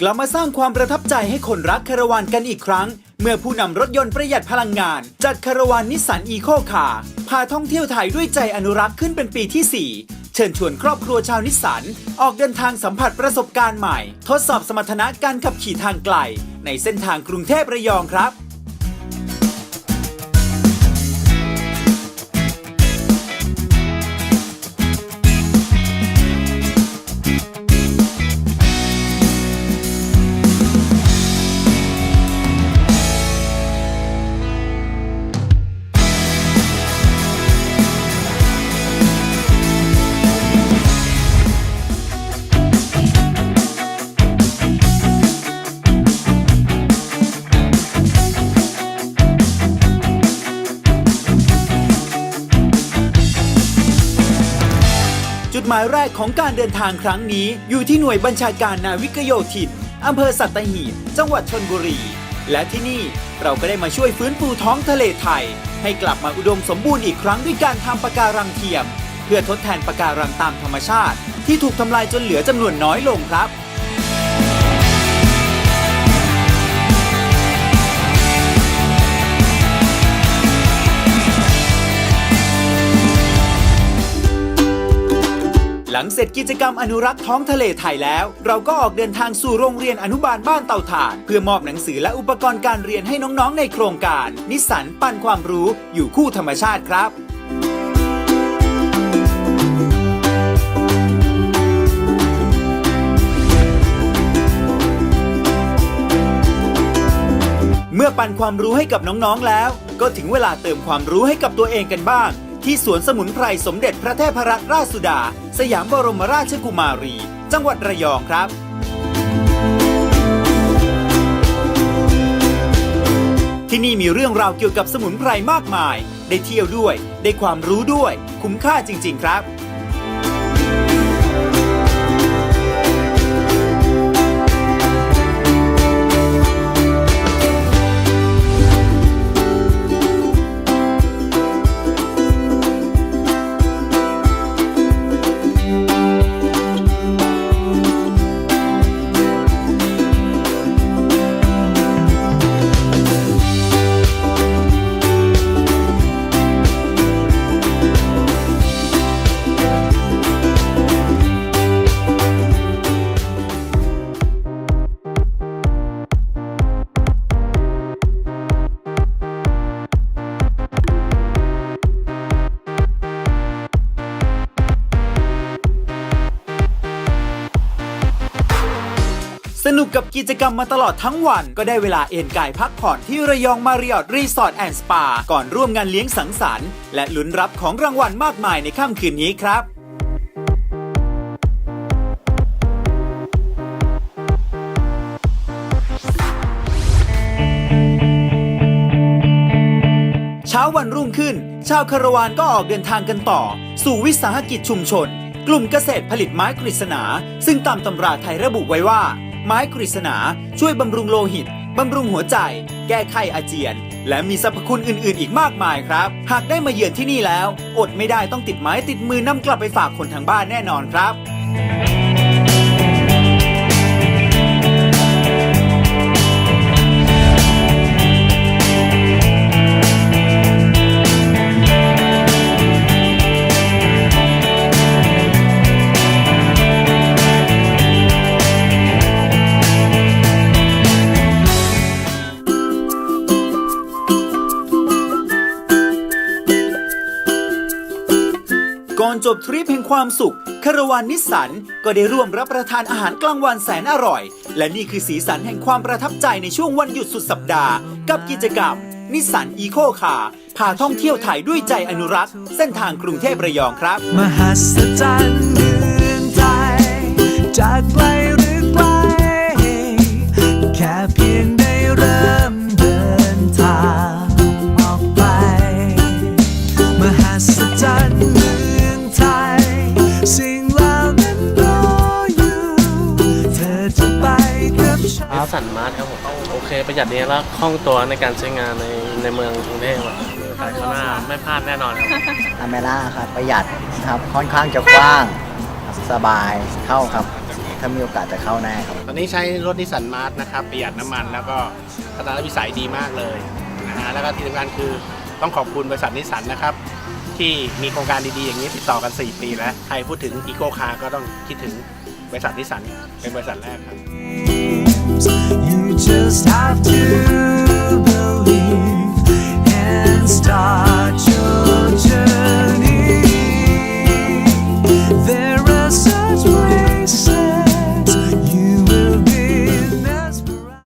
กลับมาสร้างความประทับใจให้คนรักคาราวานกันอีกครั้ง เมื่อผู้นำรถยนต์ประหยัดพลังงาน จัดคาราวานนิสสันอีโคคาร์พาท่องเที่ยวไทยด้วยใจอนุรักษ์ขึ้นเป็นปีที่ 4 เชิญชวนครอบครัวชาวนิสสัน ออกเดินทางสัมผัสประสบการณ์ใหม่ ทดสอบสมรรถนะการขับขี่ทางไกล ในเส้นทางกรุงเทพระยองครับ หมายแรกของการเดินทางครั้งนี้ อยู่ที่หน่วยบัญชาการนาวิกโยธินอำเภอสัตหีบ จังหวัดชนบุรี และที่นี่เราก็ได้มาช่วยฟื้นฟูท้องทะเลไทย ให้กลับมาอุดมสมบูรณ์อีกครั้งด้วยการทำปะการังเทียม เพื่อทดแทนปะการังตามธรรมชาติ ที่ถูกทำลายจนเหลือจำนวนน้อยลงครับ หลังเสร็จกิจกรรมอนุรักษ์ท้องทะเลไทยแล้ว เราก็ออกเดินทางสู่โรงเรียนอนุบาลบ้านเต่าถ่าน เพื่อมอบหนังสือและอุปกรณ์การเรียนให้น้องๆ ในโครงการ นิสสันปันความรู้อยู่คู่ธรรมชาติครับเมื่อปันความรู้ให้กับน้องๆแล้ว ก็ถึงเวลาเติมความรู้ให้กับตัวเองกันบ้าง ที่สวนสมุนไพรสมเด็จพระเทพรัตนราชสุดา สยามบรมราชกุมารี จังหวัดระยองครับ ที่นี่มีเรื่องราวเกี่ยวกับสมุนไพรมากมาย ได้เที่ยวด้วย ได้ความรู้ด้วย คุ้มค่าจริง ๆ ครับ สนุกกับกิจกรรมมาตลอดทั้งวัน ก็ได้เวลาเอนกายพักผ่อนที่ระยองมาริออทรีสอร์ทแอนด์สปา ก่อนร่วมงานเลี้ยงสังสรรค์และลุ้นรับของรางวัลมากมายในค่ำคืนนี้ครับเช้าวันรุ่งขึ้น ชาวคารวานก็ออกเดินทางกันต่อ สู่วิสาหกิจชุมชน กลุ่มเกษตรผลิตไม้กฤษณา ซึ่งตามตำราไทยระบุไว้ว่า ไม้กฤษณา ช่วยบำรุงโลหิต บำรุงหัวใจ แก้ไข้อาเจียน และมีสรรพคุณอื่น ๆ อีกมากมายครับ หากได้มาเยือนที่นี่แล้ว อดไม่ได้ต้องติดไม้ติดมือนำกลับไปฝากคนทางบ้านแน่นอนครับ จบทริปแห่งความสุข คาราวานนิสสันก็ได้ร่วมรับประทานอาหารกลางวันแสนอร่อย และนี่คือสีสันแห่งความประทับใจในช่วงวันหยุดสุดสัปดาห์ กับกิจกรรม นิสสันอีโคคาพาท่องเที่ยวไทยด้วยใจอนุรักษ์ เส้นทางกรุงเทพระยองครับ มหัศจรรย์เมืองไทยจากไกลหรือไกลแค่เพียงได้เริ่มเดินทางออกไป มหัศจรรย์ ทครับผมโอเคประหยัดดีแล้วคล่องตัวในการใช้งานในในเมืองกรุงเทพอะขายข้างหน้าไม่พลาดแน่นอนครับ อเมร่าครับประหยัดครับค่อนข้างจะกว้างสบายเข้าครับ ถ้ามีโอกาสจะเข้าแน่ครับ ตอนนี้ใช้รถนิสสันมาร์ทนะครับประหยัดน้ำมันแล้วก็ทัศนวิสัยดีมากเลยนะฮะแล้วก็ที่สำคัญคือต้องขอบคุณบริษัทนิสสันนะครับ ที่มีโครงการดีๆอย่างนี้ติดต่อกัน 4 ปีแล้ว ใครพูดถึงอีโ c คาร์ก็ต้องคิดถึงบริษัทนิสสันเป็นบริษัทแรกครับ You just have to believe and stop.